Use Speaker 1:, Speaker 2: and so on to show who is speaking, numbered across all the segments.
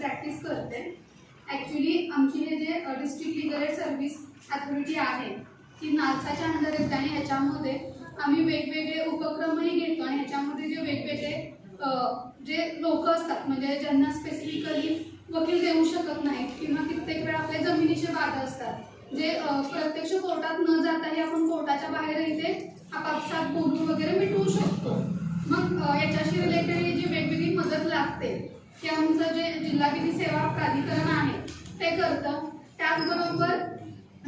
Speaker 1: Practice करते. Actually आमची हे जे डिस्ट्रिक्ट लिगल सर्व्हिस अथॉरिटी आहे ती नालसाच्या अंडर येते आणि ह्याच्यामध्ये आम्ही वेगवेगळे उपक्रमही घेतो आणि ह्याच्यामध्ये जे वेगवेगळे जे लोक असतात म्हणजे ज्यांना स्पेसिफिकली वकील देऊ शकत नाहीत किंवा कित्येक वेळा आपल्या जमिनीचे वाद असतात जे प्रत्यक्ष कोर्टात न जाताही आपण कोर्टाच्या बाहेर इथे आपापसात बोलू वगैरे मिटवू शकतो. मग याच्याशी रिलेटेड जी वेगवेगळी मदत लागते ते आमचं जे जिल्हा विधी सेवा प्राधिकरण आहे ते करतं. त्याचबरोबर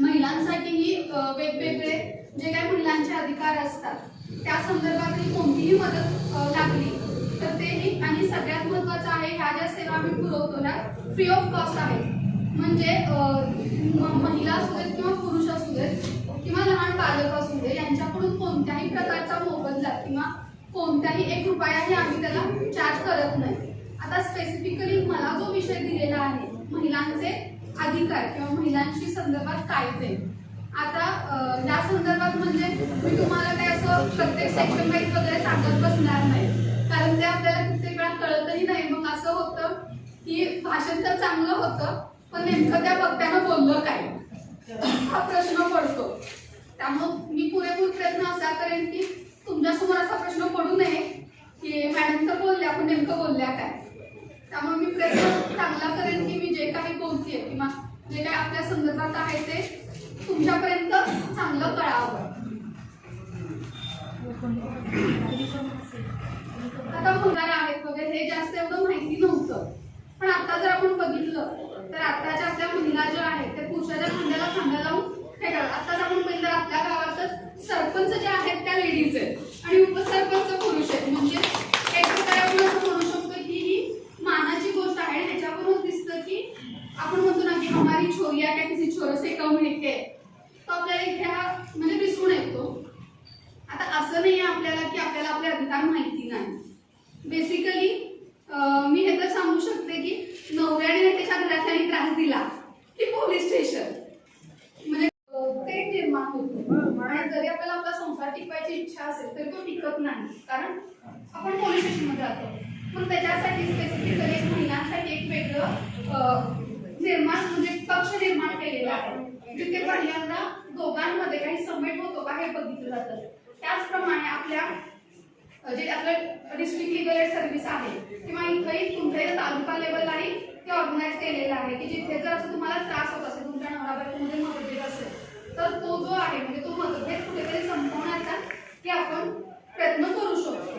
Speaker 1: महिलांसाठीही वेगवेगळे जे काही महिलांचे अधिकार असतात त्या संदर्भातली कोणतीही मदत लागली. तर तेही आणि सगळ्यात महत्त्वाचं आहे ह्या ज्या सेवा आम्ही पुरवतो ना फ्री ऑफ कॉस्ट आहे. म्हणजे महिला असू देत किंवा पुरुष असू देत किंवा लहान बालक असू दे यांच्याकडून कोणत्याही प्रकारचा मोबदला किंवा कोणत्याही एक रुपयाही आम्ही त्याला चार्ज करत नाही. स्पेसिफिकली मला जो विषय दिलेला आहे महिलांचे अधिकार किंवा महिलांशी संदर्भात कायदे. आता या संदर्भात म्हणजे मी तुम्हाला काय असं प्रत्येक सेक्शन वाईज वगैरे सांगत बसणार नाही. कारण ते आपल्याला कित्येक वेळा कळतही नाही. मग असं होतं की भाषण तर चांगलं होतं पण नेमकं त्या वक्त्यानं बोललं काय? हा प्रश्न पडतो. त्यामुळे मी पुरेपूर प्रयत्न असा करेन की तुमच्यासमोर असा प्रश्न पडू नये की मॅडम तर बोलल्या पण नेमकं बोलल्या काय त्यामुळे मी मला करेन की मी जे काही बोलतेय किंवा जे काही आपल्या संदर्भात आहे ते तुमच्यापर्यंत चांगलं कळावं. आता होणार आहेत वगैरे हे जास्त एवढं माहिती नव्हतं. पण आता जर आपण बघितलं तर आताच्या आपल्या महिला ज्या आहेत त्या पुरुषाच्या खांद्याला खांदा लावून हे करतात आताच आपण बघितलं आपल्या गावातच सरपंच ज्या आहेत त्या लेडीज आहेत आणि उपसरपंच पुरुष आहेत म्हणजे एक प्रकारे आपण असं म्हणू शकतो की ही मानाची गोष्ट आहे आणि ह्याच्यावरूनच दिसतं की आपण म्हणतो ना की हमारी छोरिया क्या किसी छोर से कम है के तो आपल्याला इथे हा म्हणजे दिसून येतो आता असं नाही आहे आपल्याला की आपल्याला आपले अधिकार माहिती नाही बेसिकली मी हे तर सांगू शकते की नवऱ्याने त्याच्या घरातल्याने त्रास दिला की पोलीस स्टेशन म्हणजे अं, ते निर्माण होतो आणि जरी आपल्याला आपला संसार टिकवायची इच्छा असेल तर तो टिकत नाही. कारण आपण पोलीस स्टेशनमध्ये जातो पण त्याच्यासाठी स्पेसिफिकली एक महिलांसाठी एक वेगळं निर्माण म्हणजे कक्ष निर्माण केलेला आहे. जिथे पहिल्यांदा दोघांमध्ये काही समेट होतो का हे बघितलं जातं. त्याचप्रमाणे आपल्या जे आपलं डिस्ट्रिक्ट लिगल एड सर्व्हिस आहे किंवा इथंही तुमच्या इथं तालुका लेवललाही ते ऑर्गनाईज केलेलं आहे की जिथे जर असं तुम्हाला त्रास होत असेल तुमच्या नवरा बायकोमध्ये मतभेद असेल तर तो जो आहे म्हणजे तो मतभेद कुठेतरी संपवण्याचा की आपण प्रयत्न करू शकतो.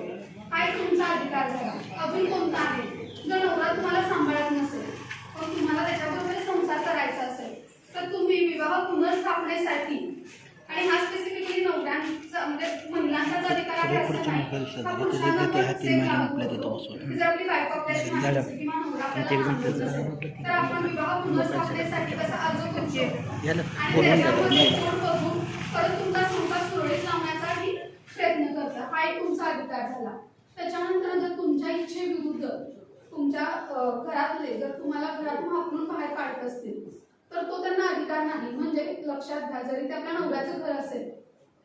Speaker 1: हा एक तुमचा अधिकार झाला अजून कोणता आहे? जर नवरा तुम्हाला सांभाळत नसेल पण तुम्हाला त्याच्याबरोबर संसार करायचा असेल तर तुम्ही विवाह पुनर्स्थापनेसाठी आणि हा स्पेसिफिकली नवऱ्यांचा म्हणजे महिलांचाच अधिकार आहे असं नाही हा पुरुषांना जर आपली बायको आपल्याशी भांडत असेल किंवा नवरा आपल्याला भांडत असेल, तर आपण विवाह पुनर्स्थापनेसाठी कसा अर्ज करू शकतो आणि बघून परत तुमचा संसार सुरळीत लावण्याचाही प्रयत्न करता हा एक तुमचा अधिकार झाला त्याच्यानंतर जर तुमच्या इच्छेविरुद्ध तुमच्या घरातले जर तुम्हाला घरातून हाकलून बाहेर काढत असतील तर तो त्यांना अधिकार नाही. म्हणजे लक्षात घ्या जरी ते आपल्या नवऱ्याचं घर असेल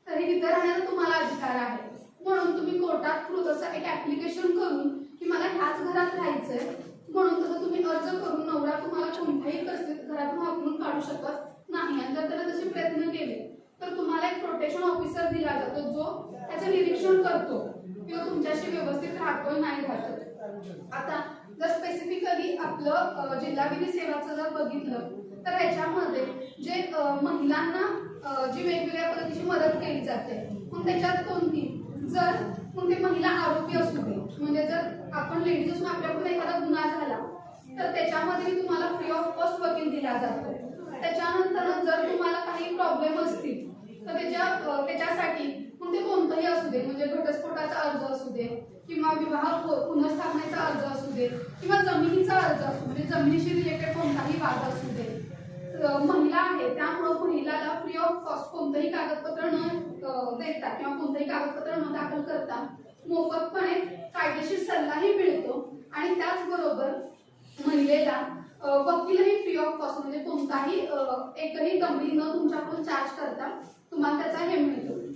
Speaker 1: तरी तिथं राहण्याचा तुम्हाला अधिकार आहे. म्हणून तुम्ही कोर्टात थ्रू तसं एक ऍप्लिकेशन करून की मला ह्याच घरात राहायचंय म्हणून तसं तुम्ही अर्ज करून नवरा तुम्हाला कोणत्याही परिस्थितीत घरातून हाकलून काढू शकत नाही. आणि जर त्याला तसे प्रयत्न केले तर तुम्हाला एक प्रोटेक्शन ऑफिसर दिला जातो जो त्याचं निरीक्षण करतो किंवा तुमच्याशी व्यवस्थित राहतोय नाही राहतोय. आता जर स्पेसिफिकली आपलं जिल्हाविधी जिल्हा विधी सेवाचं जर बघितलं तर ह्याच्यामध्ये जे महिलांना जी वेगवेगळ्या पद्धतीची मदत केली जाते मग त्याच्यात कोणती? जर कोणती महिला आरोपी असू दे म्हणजे जर आपण लेडीज असून आपल्याकडून एखादा गुन्हा झाला तर त्याच्यामध्ये तुम्हाला फ्री ऑफ कॉस्ट वकील दिला जातो. त्याच्यानंतर जर तुम्हाला काही प्रॉब्लेम असतील तर त्याच्या त्याच्यासाठी मग ते कोणतंही असू दे म्हणजे घटस्फोटाचा अर्ज असू दे किंवा विवाह पु- पुनर्स्थापनेचा अर्ज असू दे किंवा जमिनीचा अर्ज असू म्हणजे जमिनीशी रिलेटेड कोणताही वाद असू दे. महिला आहे त्यामुळं महिलाला फ्री ऑफ कॉस्ट कोणतंही कागदपत्र न देता किंवा कोणतंही कागदपत्र न दाखल करता मोफतपणे कायदेशीर सल्लाही मिळतो. आणि त्याचबरोबर महिलेला वकीलही फ्री ऑफ कॉस्ट म्हणजे कोणताही एकही गंभीर न तुमच्याकडून चार्ज करता तुम्हाला त्याचा हे मिळतो.